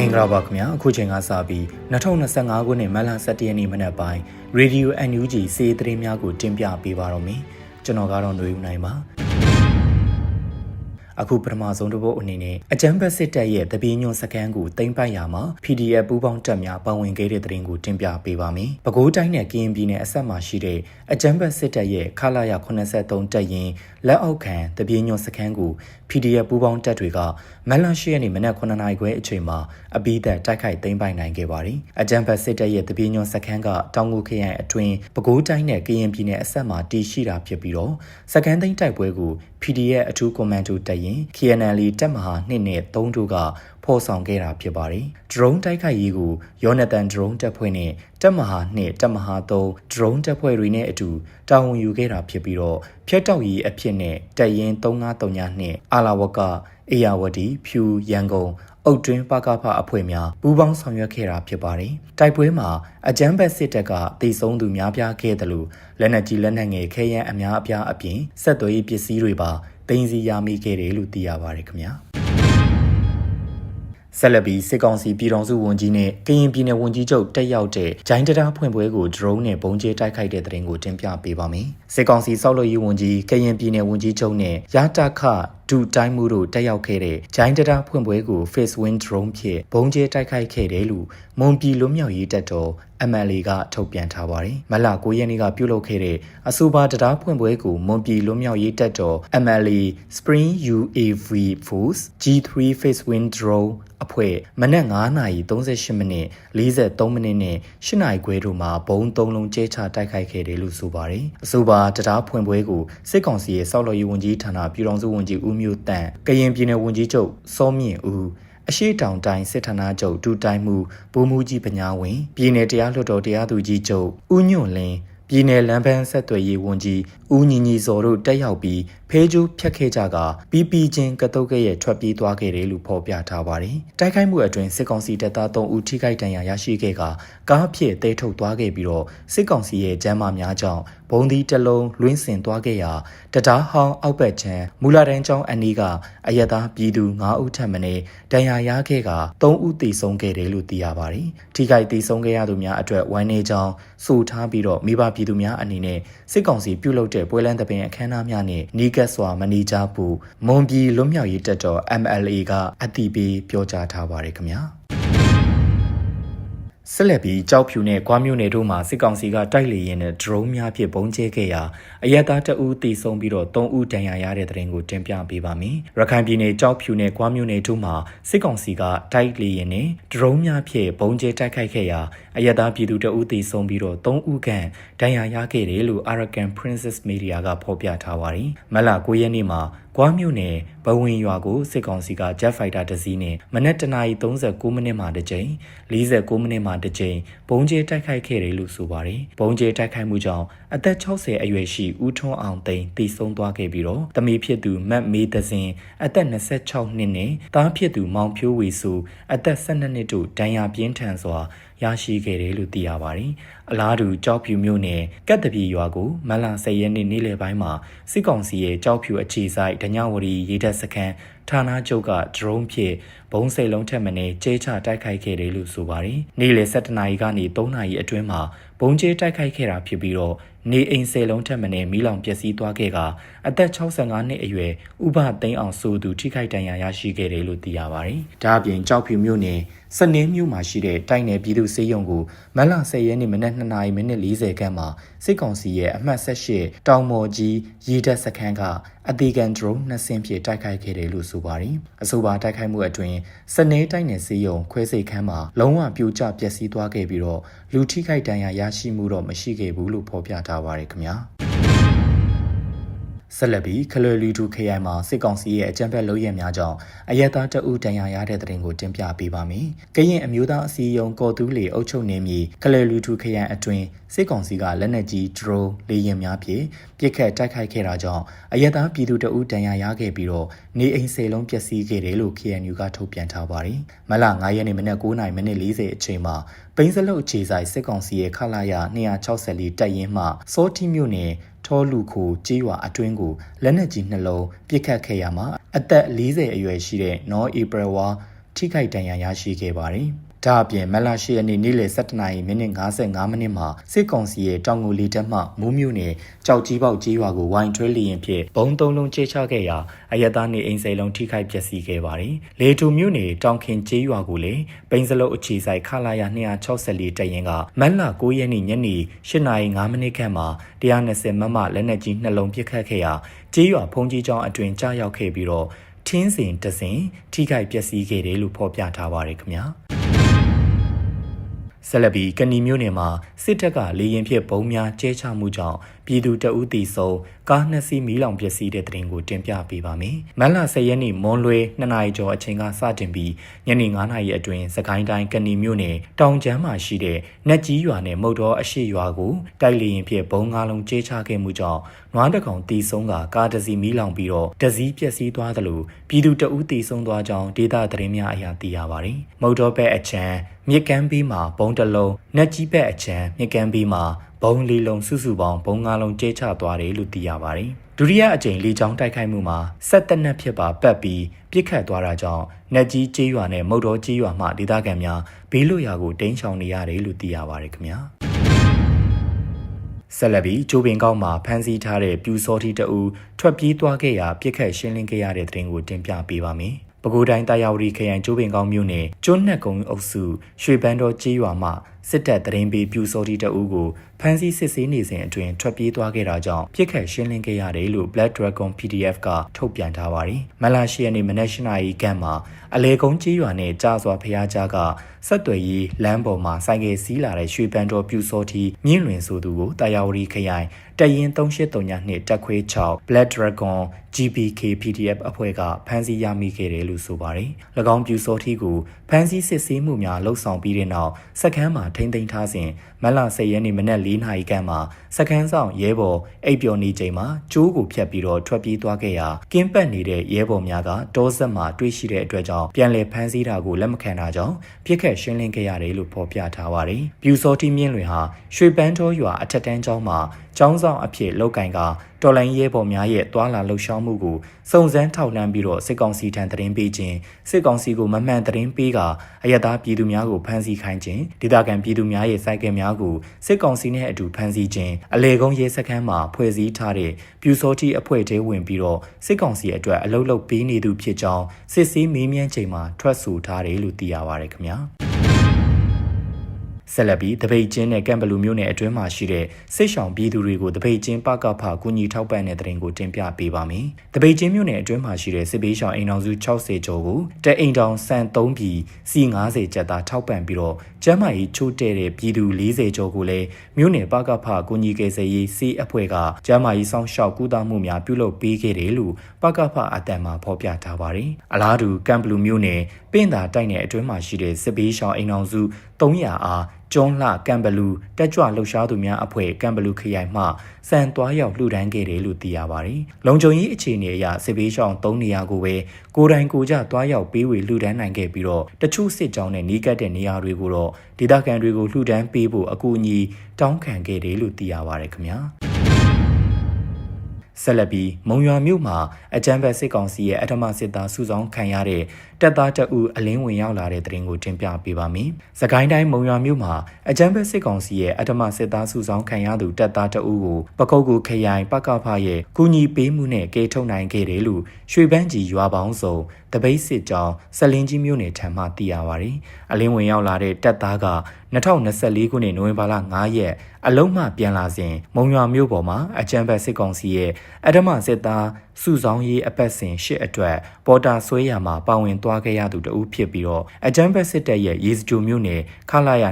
မင်္ဂလာပါခင်ဗျာအခုချိန်ကစပြီး2025ခုနှစ်မတ်လ17ရက်နေ့မနက်ပိုင်း Radio NUG စီးသတင်းများကိုတင်ပြပေးပါတော့မယ်ကျွန်တော်ကတော့ຫນွေဦးနိုင်ပါ အခုပထမဆုံးတစ်ပုတ်အနေနဲ့အကြမ်းဖက်စစ်တပ်ရဲ့တပင်းညွန်စကန်ကိုတင်ပိုက်ရာမှာ PDF ပူးပေါင်းတပ်များပါဝင်ခဲ့တဲ့တဲ့ရင်ကိုတင်ပြပေးပါမယ်။ပဲခူးတိုင်းနဲ့ကရင်ပြည်နယ်အဆက်မှာရှိတဲ့အကြမ်းဖက်စစ်တပ်ရဲ့ခလာရ83တပ်ရင်းလက်အောက်ခံတပင်းညွန်စကန်ကို PDF ပူးပေါင်းတပ်တွေကမလန်ရှိရက်နေ့မနက်9နာရီခွဲအချိန်မှာအပိသက်တိုက်ခိုက်သိမ်းပိုက်နိုင်ခဲ့ပါတယ်။အကြမ်းဖက်စစ်တပ်ရဲ့တပင်းညွန်စကန်ကတောင်ငူခရိုင်အတွင်းပဲခူးတိုင်းနဲ့ကရင်ပြည်နယ်အဆက်မှာတည်ရှိတာဖြစ်ပြီးတော့စကန်သိမ်းတိုက်ပွဲကို PDF အထူးကွန်မန်ဒိုတပ်ရင် KNL တပ်မဟာ2နဲ့3တို့ကဖော်ဆောင်ခဲ့တာဖြစ်ပါတယ်။ drone တိုက်ခိုက်ရေးကိုယောနသန် drone တပ်ဖွဲ့နဲ့တပ်မဟာ2တပ်မဟာ3 drone တပ်ဖွဲ့တွေနဲ့အတူတာဝန်ယူခဲ့တာဖြစ်ပြီးတော့ဖျက်တောက်ရေးအဖြစ်နဲ့တပ်ရင်း3939နဲ့အာလာဝကအေယာဝတီဖြူရန်ကုန်အုတ်တွင်းပကဖအဖွဲ့များပူးပေါင်းဆောင်ရွက်ခဲ့တာဖြစ်ပါတယ်။တိုက်ပွဲမှာအကြမ်းဖက်စစ်တပ်ကတိစုံသူများပြားခဲ့တယ်လို့လက်နက်ကြီးလက်နက်ငယ်ခဲယမ်းအများအပြားအပြင်ဆက်သွယ်ရေးပစ္စည်းတွေပါ တင်စီရမိခဲ့တယ်လို့သိရပါတယ်ခင်ဗျာ။ဆက်လက်ပြီးစစ်ကောင်စီပြည်ထောင်စုဝန်ကြီးနဲ့ကရင်ပြည်နယ်ဝန်ကြီးချုပ်တက်ရောက်တဲ့ဂျိုင်းတတားဖွင့်ပွဲကို drone နဲ့ပုံကျဲတိုက်ခိုက်တဲ့တဲ့ရင်ကိုတင်ပြပေးပါမယ်။စစ်ကောင်စီစောက်လို့ရေးဝန်ကြီးကရင်ပြည်နယ်ဝန်ကြီးချုပ်နဲ့ရတာခ ဒူတိုင်းမှုတို့တက်ရောက်ခဲ့တဲ့ဂျိုင်းတတားဖွင့်ပွဲကို Face Wind Drone ဖြင့်ပုံကျဲတိုက်ခိုက်ခဲ့တယ်လို့မွန်ပြည်လွတ်မြောက်ရေးတပ်တော် MLA ကထုတ်ပြန်ထားပါတယ်။မလ9ရက်နေ့ကပြုလုပ်ခဲ့တဲ့အဆိုပါတရားဖွင့်ပွဲကိုမွန်ပြည်လွတ်မြောက်ရေးတပ်တော် MLA Spring UAV Force G3 Face Wind Drone အဖွဲ့မနက်9:38မိနစ်43မိနစ်နဲ့8နာရီခွဲတို့မှာဘုံ၃လုံးကျဲချတိုက်ခိုက်ခဲ့တယ်လို့ဆိုပါတယ်။အဆိုပါတရားဖွင့်ပွဲကိုစစ်ကောင်စီရဲ့စောက်တော်ရေးဝန်ကြီးဌာနပြည်ထောင်စုဝန်ကြီးဦးမျိုးတန့်ကရင်ပြည်နယ်ဝန်ကြီးချုပ်စောမြင့်ဦးအရှိတောင်တိုင်းစစ်ဌာနချုပ်ဒူတိုင်းမှုဗိုလ်မှူးကြီးပညာဝင်ပြည်နယ်တရားလွှတ်တော်တရားသူကြီးချုပ်ဦးညွန့်လင်းပြည်နယ်လမ်းပန်းဆက်သွယ်ရေးဝန်ကြီးဦးညီညီစော်တို့တက်ရောက်ပြီး ဖေးကျူးဖြတ်ခဲ့ကြကပီပီချင်းကတုတ်ကရဲ့ထွက်ပြေးသွားခဲ့တယ်လို့ဖော်ပြထားပါတယ်။တိုက်ခိုက်မှုအတွင်းစစ်ကောင်စီတပ်သား3ဦးထိခိုက်ဒဏ်ရာရရှိခဲ့ကကားဖြစ်တဲထုတ်သွားခဲ့ပြီးတော့စစ်ကောင်စီရဲ့ကျမ်းမာများကြောင့်ဘုံဒီတလုံးလွင်းစင်သွားခဲ့ရာတတားဟောင်းအောက်ဘက်ချမ်းမူလာတန်းကျောင်းအနီးကအယက်သားပြည်သူ9ဦးထပ်မံဒဏ်ရာရခဲ့က3ဦးသေဆုံးခဲ့တယ်လို့သိရပါတယ်။ထိခိုက်သေဆုံးခဲ့ရသူများအတွက်ဝမ်းနည်းကြောင်းဆိုထားပြီးတော့မိဘပြည်သူများအနေနဲ့စစ်ကောင်စီပြုလုပ်တဲ့ပွဲလန်းသပင်အခမ်းအနားများနဲ့နီးကပ်စွာမနီကြဘူးမွန်ပြည်လွတ်မြောက်ရေးတပ်တော် MLA ကအတိပေးပြောကြားထားပါတယ်ခင်ဗျာ ဆက်လက်ပြီးကြောက်ဖြူနဲ့ကွာမြို့နယ်တို့မှာစစ်ကောင်စီကတိုက်လေရင်နဲ့ drone များဖြင့်ပုံကျဲခဲ့ရာအရက်သားတအူးတီဆုံးပြီးတော့၃ဦးဒဏ်ရာရတဲ့တဲ့ရင်ကိုတင်ပြပေးပါမယ်။ရခိုင်ပြည်နယ်ကြောက်ဖြူနဲ့ကွာမြို့နယ်တို့မှာစစ်ကောင်စီကတိုက်လေရင်နဲ့ drone များဖြင့်ပုံကျဲတိုက်ခိုက်ခဲ့ရာအရက်သားပြည်သူတအူးတီဆုံးပြီးတော့၃ဦးခန့်ဒဏ်ရာရခဲ့တယ်လို့ Arakan Princess Media ကဖော်ပြထားပါတယ်။မလ9ရက်နေ့မှာကွာမြို့နယ်ဘဝင်ရွာကိုစစ်ကောင်စီက Jet Fighter တစ်စီးနဲ့မနက်တနာရီ39မိနစ်မှတစ်ကြိမ်49မိနစ်မှတစ်ကြိမ်ဘုံကျဲတိုက်ခိုက်ခဲ့တယ်လို့ဆိုပါတယ်။ဘုံကျဲတိုက်ခိုက်မှုကြောင့်အသက်60အရွယ်ရှိဦးထွန်းအောင်သိန်းတည်ဆုံသွားခဲ့ပြီးတော့တမီဖြစ်သူမတ်မေးသစင်အသက်26နှစ်နဲ့သားဖြစ်သူမောင်ဖြိုးဝေစုအသက်12နှစ်တို့ဒဏ်ရာပြင်းထန်စွာ ရရှိခဲ့တယ်လို့သိရပါတယ်။အလားတူကြောက်ဖြူမြို့နယ်ကက်တပီရွာကိုမလ10ရက်နေ့နေ့လယ်ပိုင်းမှာစစ်ကောင်စီရဲ့ကြောက်ဖြူအခြေဆိုင်ဒညဝရီရေတပ်စခန်း ဌာနချုပ်က drone ဖြင့်ဘုံစိတ်လုံးထက်မင်းကျဲချတိုက်ခိုက်ခဲ့တယ်လို့ဆိုပါတယ်။နေ့လယ်7နာရီကနေ3နာရီအတွင်းမှာဘုံကျဲတိုက်ခိုက်ခဲ့တာဖြစ်ပြီးတော့နေအိမ်ဆယ်လုံးထက်မင်းမီးလောင်ပျက်စီးသွားခဲ့ကအသက်65နှစ်အရွယ်ဥပသိန်းအောင်ဆိုသူထိခိုက်ဒဏ်ရာရရှိခဲ့တယ်လို့သိရပါတယ်။ဒါအပြင်ကြောက်ဖြူမြို့နယ်စနေမြို့မှာရှိတဲ့တိုက်နယ်ပြည်သူစေယုံကိုမလ10ရက်နေ့မနက်2နာရီမိနစ်40ခန့်မှာစစ်ကောင်စီရဲ့အမှတ်18တောင်မော်ကြီးရေတပ်စခန်းကအသေးကန် drone နှစ်စင်းဖြင့်တိုက်ခိုက်ခဲ့တယ်လို့ဆိုပါတယ်။အဆိုပါတိုက်ခိုက်မှုအတွင်းစနေတိုက်နယ်စေယုံခွဲစိတ်ခန်းမှာလုံးဝပြိုကျပျက်စီးသွားခဲ့ပြီးတော့လူထိခိုက်ဒဏ်ရာရရှိမှုတော့မရှိခဲ့ဘူးလို့ဖော်ပြထားပါတယ်ခင်ဗျာ။ ဆက်လက်ပြီးခလွယ်လီတူခရိုင်မှာစစ်ကောင်စီရဲ့အကြမ်းဖက်လုပ်ရများကြောင့်အရက်သားတအုပ်တန်ရာရတဲ့တဲ့ရင်ကိုတင်ပြပေးပါမယ်။ကရင်အမျိုးသားအစည်းအရုံးကော်တူးလီအုပ်ချုပ်နေမြေခလွယ်လီတူခရိုင်အတွင်းစစ်ကောင်စီကလက်နက်ကြီး drone လေယာဉ်များဖြင့်ပစ်ခတ်တိုက်ခိုက်ခဲ့တာကြောင့်အရက်သားပြည်သူတအုပ်တန်ရာရခဲ့ပြီးတော့နေအိမ်စေလုံးပျက်စီးခဲ့တယ်လို့ KNU ကထုတ်ပြန်ထားပါတယ်။မလ9ရက်နေ့မနက်9:40မိနစ်40အချိန်မှာ ပိန်းစလုတ်အခြေဆိုင်စစ်ကောင်စီရဲ့ခလာရ264တပ်ရင်းမှစောတိမြို့နယ်ထောလူခိုကြေးရွာအတွင်းကိုလက်နက်ကြီးနှလုံးပစ်ခတ်ခဲ့ရမှာအသက်40အရွယ်ရှိတဲ့နော်ဧပြီဝါထိခိုက်ဒဏ်ရာရရှိခဲ့ပါတယ်။ ဒါအပြင်မက်လာရှိရက်နေ့နေ့လယ်7:00နာရီမိနစ်55မိနစ်မှာစစ်ကောင်စီရဲ့တောင်ငူလီတက်မှမူးမြို့နယ်ကြောက်ကြီးပေါက်ကြီးရွာကိုဝိုင်းထွေးလျင်ဖြင့်ဘုံသုံးလုံးချေချခဲ့ရာအယက်သားနေအိမ်စိလုံးထိခိုက်ပျက်စီးခဲ့ပါတယ်။လေတူမြို့နယ်တောင်ခင်ကြီးရွာကိုလည်းပိန်းစလုတ်အခြေဆိုင်ခလာရ264တရင်ကမက်လာ9ရက်နေ့ညနေ8:05မိနစ်ခန့်မှာ120မမလက်နက်ကြီးနှလုံးပစ်ခတ်ခဲ့ရာကြီးရွာဖုန်ကြီးကျောင်းအတွင်ကြားရောက်ခဲ့ပြီးတော့ထင်းစင်တစင်ထိခိုက်ပျက်စီးခဲ့တယ်လို့ဖော်ပြထားပါတယ်ခင်ဗျာ။ ဆက်လက်ပြီးကဏီမျိုးနယ်မှာစစ်တပ်ကလေရင်ဖြစ်ဘုံများကျဲချမှုကြောင့်ပြည်သူတအုပ်တီဆုံးကားနှစ်စီးမီးလောင်ပျက်စီးတဲ့တဲ့တင်ကိုတင်ပြပေးပါမယ်။မန်လ10ရက်နေ့မွန်လွဲ2နာရီကျော်အချိန်ကစတင်ပြီးညနေ9နာရီအတွင်းစကိုင်းတိုင်းကဏီမျိုးနယ်တောင်ကျမ်းမှာရှိတဲ့နက်ကြီးရွာနဲ့မုတ်တော်အရှိရွာကိုတိုက်လေရင်ဖြစ်ဘုံငါးလုံးကျဲချခဲ့မှုကြောင့်နွားတကောင်တီဆုံးကကားတစ်စီးမီးလောင်ပြီးတော့တစည်းပျက်စီးသွားသလိုပြည်သူတအုပ်တီဆုံးသွားကြောင်းဒေသသတင်းများအရာသိရပါတယ်။မုတ်တော်ဘက်အချမ်းမြစ်ကမ်းဘေးမှာဘုံတလုံးနက်ကြီးဘက်အချမ်းမြစ်ကမ်းဘေးမှာ ဘုံလေးလုံးစုစုပေါင်းဘုံငါးလုံးကျဲချသွားတယ်လို့သိရပါတယ်။ဒုတိယအကြိမ်လေကြောင်းတိုက်ခိုက်မှုမှာဆက်တက်နက်ဖြစ်ပါပတ်ပြီးပြစ်ခတ်သွားတာကြောင့်နက်ကြီးကျေးရွာနဲ့မုတ်တော်ကျေးရွာမှဒေသခံများဘေးလွတ်ရာကိုတင်းချောင်နေရတယ်လို့သိရပါတယ်ခင်ဗျာ။ဆက်လက်ပြီးဂျိုပင်ကောက်မှာဖမ်းဆီးထားတဲ့ပြူစောတိတအူထွက်ပြေးသွားခဲ့ရာပြစ်ခတ်ရှင်းလင်းခဲ့ရတဲ့တဲ့တင်ကိုတင်ပြပေးပါမယ်။ပဲခူးတိုင်းတာယာဝတီခရိုင်ကျိုးပင်ကောင်းမြို့နယ်ကျွန်းနှက်ကုန်းအုပ်စုရွှေပန်းတော်ကျေးရွာမှစစ်တပ်တရင်ပေးပြူစောတိတအူးကိုဖမ်းဆီးစစ်ဆေးနေစဉ်အတွင်းထွက်ပြေးသွားခဲ့တာကြောင့်ပြစ်ခတ်ရှင်းလင်းခဲ့ရတယ်လို့ Black Dragon PDF ကထုတ်ပြန်ထားပါတယ်။မလာရှိယနေ့မနက်၈နာရီခန့်မှာအလေကုန်းကျေးရွာနဲ့ကြာစွာဖျားကြားကဆက်သွယ်ရေးလမ်းပေါ်မှာဆိုင်ကယ်စီးလာတဲ့ရွှေပန်းတော်ပြူစောတိမြင့်လွင်ဆိုသူကိုတာယာဝတီခရိုင်တရင်3839နှစ်တက်ခွေး6 Black Dragon GBK PDF အဖွဲ့ကဖမ်းဆီးရမိခဲ့တယ်လို့ဆိုပါတယ်။၎င်းပြူစောထီကိုဖမ်းဆီးစစ်ဆေးမှုများလှုပ်ဆောင်ပြီးတဲ့နောက်စက္ကန်းမှာထိမ့်သိမ်းထားစဉ်မလ10ရက်နေ့မနက်4နာရီခန့်မှာစက္ကန်းဆောင်ရဲဘော်အိပ်ပျော်နေချိန်မှာကျိုးကိုဖျက်ပြီးတော့ထွက်ပြေးသွားခဲ့ရာကင်းပတ်နေတဲ့ရဲဘော်များကတောဆက်မှာတွေ့ရှိတဲ့အတွက်ကြောင့်ပြန်လည်ဖမ်းဆီးတာကိုလက်မခံတာကြောင့်ပြစ်ခတ်ရှင်းလင်းခဲ့ရတယ်လို့ဖော်ပြထားပါတယ်။ပြူစောထီမြင့်လွင်ဟာရွှေပန်းတော်ရွာအထက်တန်းကျောင်းမှာကျောင်းဆောင်အဖြစ်လောက်ကင်ကတော်လိုင်းရဲဘော်များရဲ့တွာလာလှုပ်ရှားမှုကိုစုံစမ်းထောက်လှမ်းပြီးတော့စစ်ကောင်စီထံသတင်းပေးခြင်းစစ်ကောင်စီကိုမမှန်သတင်းပေးကအယက်သားပြည်သူများကိုဖမ်းဆီးခိုင်းခြင်းဒေသခံပြည်သူများရဲ့စိုက်ကယ်များကိုစစ်ကောင်စီနဲ့အတူဖမ်းဆီးခြင်းအလေကုန်းရဲစခန်းမှာဖွဲ့စည်းထားတဲ့ပြူစောတိအဖွဲ့တဲဝင်ပြီးတော့စစ်ကောင်စီအတွက်အလုတ်လုတ်ပေးနေသူဖြစ်ကြောင်းစစ်ဆေးမေးမြန်းချိန်မှာထွက်ဆိုထားတယ်လို့သိရပါတယ်ခင်ဗျာ ဆက်လက်ပြီးတပိတ်ချင်းနဲ့ကံဘလူမျိုးနယ်အတွင်းမှာရှိတဲ့စစ်ဆောင်ပြည်သူတွေကိုတပိတ်ချင်းပကဖကူညီထောက်ပံ့တဲ့တဲ့ရင်ကိုတင်ပြပေးပါမယ်။တပိတ်ချင်းမျိုးနယ်အတွင်းမှာရှိတဲ့စစ်ပေးဆောင်အိမ်တော်စု60ကျော်ကိုတအိမ်တောင်စံ3ပြည်စီ90ကျပ်သားထောက်ပံ့ပြီးတော့ကျမ်းမာရေးချိုးတဲ့တဲ့ပြည်သူ40ကျော်ကိုလည်းမြို့နယ်ပကဖကူညီကေစရေးစီအဖွဲ့ကကျမ်းမာရေးစောင့်ရှောက်ကူတာမှုများပြုလုပ်ပေးခဲ့တယ်လို့ပကဖအတန်မှာဖော်ပြထားပါတယ်။အလားတူကံဘလူမျိုးနယ်ပင့်သာတိုက်နယ်အတွင်းမှာရှိတဲ့စစ်ပေးဆောင်အိမ်တော်စု300အား ကျွန်းလှကံဘလူတက်ကြွလှုပ်ရှားသူများအဖွဲ့ကံဘလူခရိုင်မှစံသွားရောက်လှူဒန်းခဲ့တယ်လို့သိရပါတယ်။လုံခြုံရေးအခြေအနေအရစစ်ဘေးရှောင်၃နေရာကိုပဲကိုယ်တိုင်ကိုကြသွားရောက်ပေးဝေလှူဒန်းနိုင်ခဲ့ပြီးတော့တချို့စစ်ကြောင်းနဲ့နီးကပ်တဲ့နေရာတွေကိုတော့ဒေသခံတွေကိုလှူဒန်းပေးဖို့အကူအညီတောင်းခံခဲ့တယ်လို့သိရပါတယ်ခင်ဗျာ။ ဆက်လက်ပြီးမုံရွာမြို့မှာအကြမ်းဖက်စစ်ကောင်စီရဲ့အထမစစ်သားစုဆောင်ခံရတဲ့တပ်သားတအူအလင်းဝင်ရောက်လာတဲ့တဲ့ရင်ကိုတင်ပြပေးပါမယ်။စကိုင်းတိုင်းမုံရွာမြို့မှာအကြမ်းဖက်စစ်ကောင်စီရဲ့အထမစစ်သားစုဆောင်ခံရသူတပ်သားတအူကိုပကုတ်ကူခရိုင်ပကဖရဲ့ကုညီပေးမှုနဲ့ကဲထုတ်နိုင်ခဲ့တယ်လို့ရွှေပန်းကြီးရွာပေါင်းစုံတပိတ်စစ်ကြောင်းစလင်းကြီးမြို့နယ်ထံမှသိရပါတယ်။အလင်းဝင်ရောက်လာတဲ့တပ်သားက2024ခုနှစ်နိုဝင်ဘာလ9ရက်အလုံးမှပြန်လာစဉ်မုံရွာမြို့ပေါ်မှာအကြမ်းဖက်စစ်ကောင်စီရဲ့အထမစစ်သားစုဆောင်ရေးအပတ်စဉ်ရှစ်အတွက်ပေါ်တာဆွဲရမှာပါဝင်သွားခဲ့ရသူတဦးဖြစ်ပြီးတော့အကြမ်းဖက်စစ်တပ်ရဲ့ရေစကြိုမြို့နယ်ခလာရ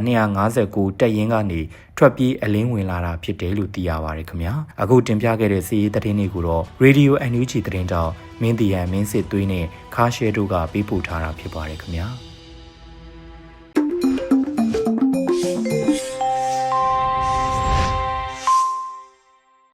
259တပ်ရင်းကနေထွက်ပြေးအလင်းဝင်လာတာဖြစ်တယ်လို့သိရပါတယ်ခင်ဗျာအခုတင်ပြခဲ့တဲ့စီးရီးသတင်းတွေကိုတော့ Radio NUG သတင်းတောက်မင်းတီယန်မင်းစစ်သွေးနဲ့ခါရှဲတို့ကပေးပို့ထားတာဖြစ်ပါတယ်ခင်ဗျာ